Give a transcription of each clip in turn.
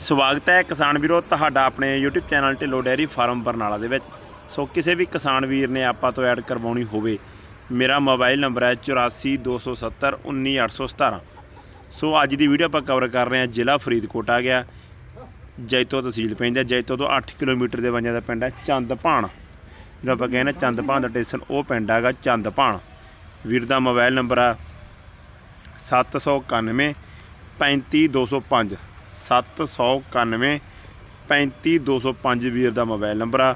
ਸਵਾਗਤ ਹੈ ਕਿਸਾਨ ਵੀਰੋ, ਤੁਹਾਡਾ ਆਪਣੇ YouTube channel Dhillon dairy farm Barnala ਦੇ ਵਿੱਚ। ਸੋ ਕਿਸੇ ਵੀ ਕਿਸਾਨ ਵੀਰ ਨੇ ਆਪਾਂ ਤੋਂ ਐਡ ਕਰਵਾਉਣੀ ਹੋਵੇ, ਮੇਰਾ ਮੋਬਾਈਲ ਨੰਬਰ ਹੈ 8427191817 ਸੋ ਅੱਜ ਦੀ ਵੀਡੀਓ ਆਪਾਂ ਕਵਰ ਕਰ ਰਹੇ ਹਾਂ ਜ਼ਿਲ੍ਹਾ ਫਰੀਦਕੋਟ ਆ ਗਿਆ। ਜੈਤੋ ਤਹਿਸੀਲ ਪੈਂਦਾ ਜੈਤੋ ਤੋਂ 8 ਕਿਲੋਮੀਟਰ ਦੇ ਵੰਜਾਂ ਦਾ ਪਿੰਡ ਹੈ ਚੰਦਪਾਣ। ਜਿਹੜਾ ਆਪਾਂ ਕਹਿੰਦੇ ਚੰਦਪਾਣ ਦਾ ਸਟੇਸ਼ਨ ਉਹ ਪਿੰਡ ਹੈਗਾ ਚੰਦਪਾਣ। ਵੀਰ ਦਾ ਮੋਬਾਈਲ ਨੰਬਰ ਆ 791 35205 791 35205 ਵੀਰ ਦਾ ਮੋਬਾਈਲ ਨੰਬਰ ਆ।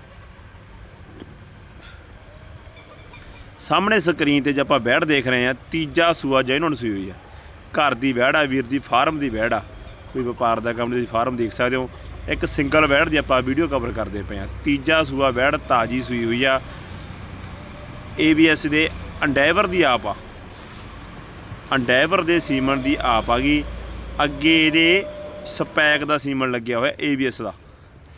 ਸਾਹਮਣੇ ਸਕਰੀਨ ਤੇ ਜੇ ਆਪਾਂ ਬੈੜ ਦੇਖ ਰਹੇ ਆ ਤੀਜਾ ਸੂਆ ਜੈਨੂਨ ਸੂਈ ਹੋਈ ਆ। ਘਰ ਦੀ ਬੈੜ ਆ, ਵੀਰ ਦੀ ਫਾਰਮ ਦੀ ਬੈੜ ਆ। ਕੋਈ ਵਪਾਰ ਦਾ ਕੰਮ ਦੀ ਫਾਰਮ ਦੇਖ ਸਕਦੇ ਹੋ। ਇੱਕ ਸਿੰਗਲ ਬੈੜ ਦੀ ਆਪਾਂ ਵੀਡੀਓ ਕਵਰ ਕਰਦੇ ਪਏ ਆ ਤੀਜਾ ਸੂਆ ਬੈੜ ਤਾਜੀ ਸੂਈ ਹੋਈ ਆ। ABS ਦੇ ਅੰਡੈਵਰ ਦੀ ਆਪ ਆ। ਅੰਡੈਵਰ ਦੇ ਸੀਮਨ ਦੀ ਆਪ ਆ ਗਈ। ਅੱਗੇ ਇਹਦੇ ਸਪੈਕ ਦਾ ਸੀਮਨ ਲੱਗਿਆ ਹੋਇਆ ABS ਦਾ।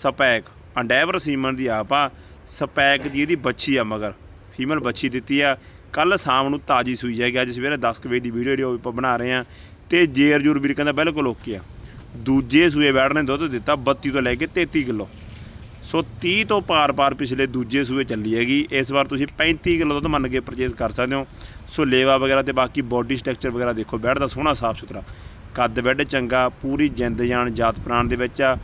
ਸਪੈਕ ਅੰਡੈਵਰ ਸੀਮਨ ਦੀ ਆਪ ਆ। ਸਪੈਕ ਦੀ ਇਹਦੀ ਬੱਚੀ ਆ ਮਗਰ। ਫੀਮੇਲ ਬੱਚੀ ਦਿੱਤੀ ਆ। ਕੱਲ ਸ਼ਾਮ ਨੂੰ ਤਾਜੀ ਸੂਈ ਜਾਏਗੀ। ਅੱਜ ਸਵੇਰੇ 10 ਕੁ ਵਜੇ ਦੀ ਵੀਡੀਓ ਜਿਹੜੀ ਉਹ ਆਪਾਂ ਬਣਾ ਰਹੇ ਆ। ਤੇ ਜੇਰ ਜੂਰ ਵੀਰ ਕਹਿੰਦਾ ਬਿਲਕੁਲ ਓਕੇ ਆ। ਦੂਜੇ ਸੂਏ ਬੈੜ ਨੇ ਦੁੱਧ ਦਿੱਤਾ 32 ਤੋਂ ਲੈ ਕੇ 33 ਕਿਲੋ। ਸੋ 30 ਤੋਂ ਪਾਰ-ਪਾਰ ਪਿਛਲੇ ਦੂਜੇ ਸੂਏ ਚੱਲੀ ਹੈਗੀ। ਇਸ ਵਾਰ ਤੁਸੀਂ 35 ਕਿਲੋ ਦੁੱਧ ਮੰਨ ਕੇ ਪਰਚੇਸ ਕਰ ਸਕਦੇ ਹੋ। ਸੋ ਲੇਵਾ ਵਗੈਰਾ ਤੇ ਬਾਕੀ ਬਾਡੀ ਸਟਰਕਚਰ ਵਗੈਰਾ ਦੇਖੋ। ਬੈੜ ਦਾ ਸੋਹਣਾ ਸਾਫ਼ ਸੁਥਰਾ। ਕੱਦ ਬੈੱਡ ਚੰਗਾ, ਪੂਰੀ ਜਿੰਦ ਜਾਨ ਜਾਤ ਪ੍ਰਾਣ ਦੇ ਵਿੱਚ ਆ।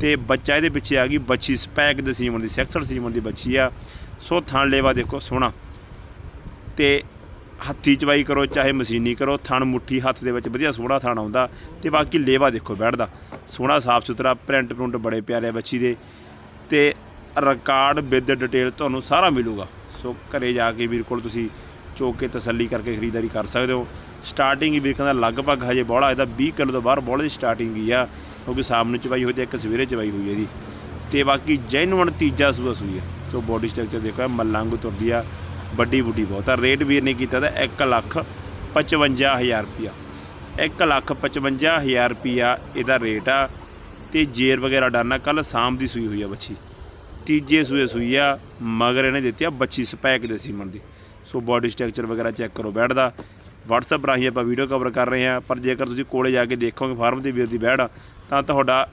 ਤੇ ਬੱਚਾ ਇਹਦੇ ਪਿੱਛੇ ਆ ਗਈ ਬੱਚੀ ਸਪੈਕ ਦੇ ਸੀਮਨ ਦੀ ਸੈਕਸਲ ਸੀਮਨ ਦੀ ਬੱਚੀ ਆ। ਸੋ ਥਣ ਲੇਵਾ ਦੇਖੋ ਸੋਹਣਾ। ਤੇ ਹੱਥੀ ਚਵਾਈ ਕਰੋ, ਚਾਹੇ ਮਸ਼ੀਨੀ ਕਰੋ, ਥਣ ਮੁੱਠੀ ਹੱਥ ਦੇ ਵਿੱਚ ਵਧੀਆ ਸੋਹਣਾ ਥਣ ਆਉਂਦਾ। ਤੇ ਬਾਕੀ ਲੇਵਾ ਦੇਖੋ ਬੈਠਦਾ। ਸੋਹਣਾ ਸਾਫ਼ ਸੁਥਰਾ, ਪ੍ਰਿੰਟ ਪ੍ਰਿੰਟ ਬੜੇ ਪਿਆਰੇ ਆ ਬੱਚੀ ਦੇ। ਤੇ ਰਿਕਾਰਡ ਵਿਦ ਡਿਟੇਲ ਤੁਹਾਨੂੰ ਸਾਰਾ ਮਿਲੂਗਾ। ਸੋ ਘਰੇ ਜਾ ਕੇ ਵੀਰ ਕੋਲ ਤੁਸੀਂ ਚੋਕ ਕੇ ਤਸੱਲੀ ਕਰਕੇ ਖਰੀਦਦਾਰੀ ਕਰ ਸਕਦੇ ਹੋ। ਸਟਾਰਟਿੰਗ ਹੀ ਵੀਰ ਕਹਿੰਦਾ ਲਗਭਗ ਹਜੇ ਬੋਲਾ ਇਹਦਾ 20 ਕਿਲੋ ਤੋਂ ਬਾਹਰ ਬੋਲੇ ਦੀ ਸਟਾਰਟਿੰਗ ਹੀ ਆ। ਕਿਉਂਕਿ ਸ਼ਾਮ ਨੂੰ ਚਵਾਈ ਹੋਈ ਤੇ ਇੱਕ ਸਵੇਰੇ ਚਵਾਈ ਹੋਈ ਹੈ ਜੀ ਤੇ ਬਾਕੀ ਜੈਨੂਨ ਤੀਜਾ ਸੂਆ ਸੂਈ ਹੈ ਸੋ ਬੋਡੀ ਸਟਰਕਚਰ ਦੇਖੋ ਇਹ ਮੱਲਾਂਗੂ ਤੁਰਦੀ ਆ, ਵੱਡੀ ਬੁੱਢੀ ਬਹੁਤ ਆ। ਰੇਟ ਵੀਰ ਨੇ ਕੀਤਾ ਤਾਂ 1 ਲੱਖ 55000 ਰੁਪਿਆ 1 ਲੱਖ 55000 ਰੁਪਿਆ ਇਹਦਾ ਰੇਟ ਆ। ਤੇ ਜੇਰ ਵਗੈਰਾ ਡਾਨਾ ਕੱਲ ਸ਼ਾਮ ਦੀ ਸੂਈ ਹੋਈ ਆ ਬੱਚੀ। ਤੀਜੇ ਸੂਏ ਸੂਈ ਆ, ਮਗਰ ਇਹਨੇ ਦਿੱਤੀ ਆ ਬੱਚੀ ਸਪੈਕ ਦੇ ਸੀਮਨ ਦੀ। ਸੋ ਬੋਡੀ ਸਟਰਕਚਰ ਵਗੈਰਾ ਚੈੱਕ ਕਰੋ ਬੈਠਦਾ WhatsApp ਰਾਹੀਂ ਆਪਾਂ ਵੀਡੀਓ ਕਵਰ ਕਰ ਰਹੇ ਹਾਂ ਪਰ ਜੇਕਰ ਤੁਸੀਂ ਕੋਲੇ ਜਾ ਕੇ ਦੇਖੋਗੇ ਫਾਰਮ ਦੀ ਵੀਰ ਦੀ ਬੈੜ ਆ, ਤਾਂ ਤੁਹਾਡਾ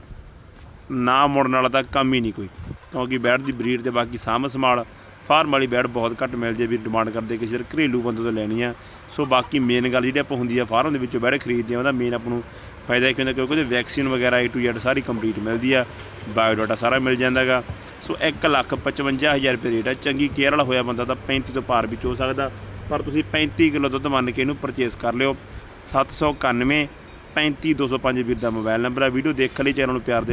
ਨਾ ਮੁੜਨ ਵਾਲਾ ਤਾਂ ਕੰਮ ਹੀ ਨਹੀਂ ਕੋਈ ਕਿਉਂਕਿ ਬੈੜ ਦੀ ਬਰੀਡ ਤੇ ਬਾਕੀ ਸਾਂਭ ਸੰਭਾਲ ਫਾਰਮ ਵਾਲੀ ਬੈੜ ਬਹੁਤ ਘੱਟ ਮਿਲ ਜੇ ਵੀ ਡਿਮਾਂਡ ਕਰਦੇ ਕਿਸੇ ਘਰੇਲੂ ਬੰਦੇ ਤੋਂ ਲੈਣੀ ਆ। ਸੋ ਬਾਕੀ ਮੇਨ ਗੱਲ ਜਿਹੜੀ ਆਪਾਂ ਹੁੰਦੀ ਆ ਫਾਰਮ ਦੇ ਵਿੱਚੋਂ ਬੈੜ ਖਰੀਦਦੇ ਆ ਉਹਦਾ ਮੇਨ ਆਪਾਂ ਨੂੰ ਫਾਇਦਾ ਇਹ ਹੁੰਦਾ ਕਿਉਂਕਿ ਉਹਦੇ ਵੈਕਸੀਨ ਵਗੈਰਾ A to Z ਸਾਰੀ ਕੰਪਲੀਟ ਮਿਲਦੀ ਆ ਬਾਇਓਡਾਟਾ ਸਾਰਾ ਮਿਲ ਜਾਂਦਾਗਾ ਸੋ 1 ਲੱਖ 55000 ਰੁਪਏ ਰੇਟ ਆ। ਚੰਗੀ ਕੇਅਰ ਵਾਲਾ ਹੋਇਆ ਬੰਦਾ ਤਾਂ 35 ਤੋਂ ਪਾਰ ਵੀ ਹੋ ਸਕਦਾ। ਪਰ ਤੁਸੀਂ 35 ਕਿਲੋ ਦੁੱਧ ਮੰਨ ਕੇ ਇਹਨੂੰ ਪਰਚੇਸ ਕਰ ਲਿਓ। 791 35205 ਵੀਰ ਦਾ ਮੋਬਾਈਲ ਨੰਬਰ ਹੈ ਵੀਡੀਓ ਦੇਖਣ ਲਈ ਚੈਨਲ ਨੂੰ ਪਿਆਰ ਦੇ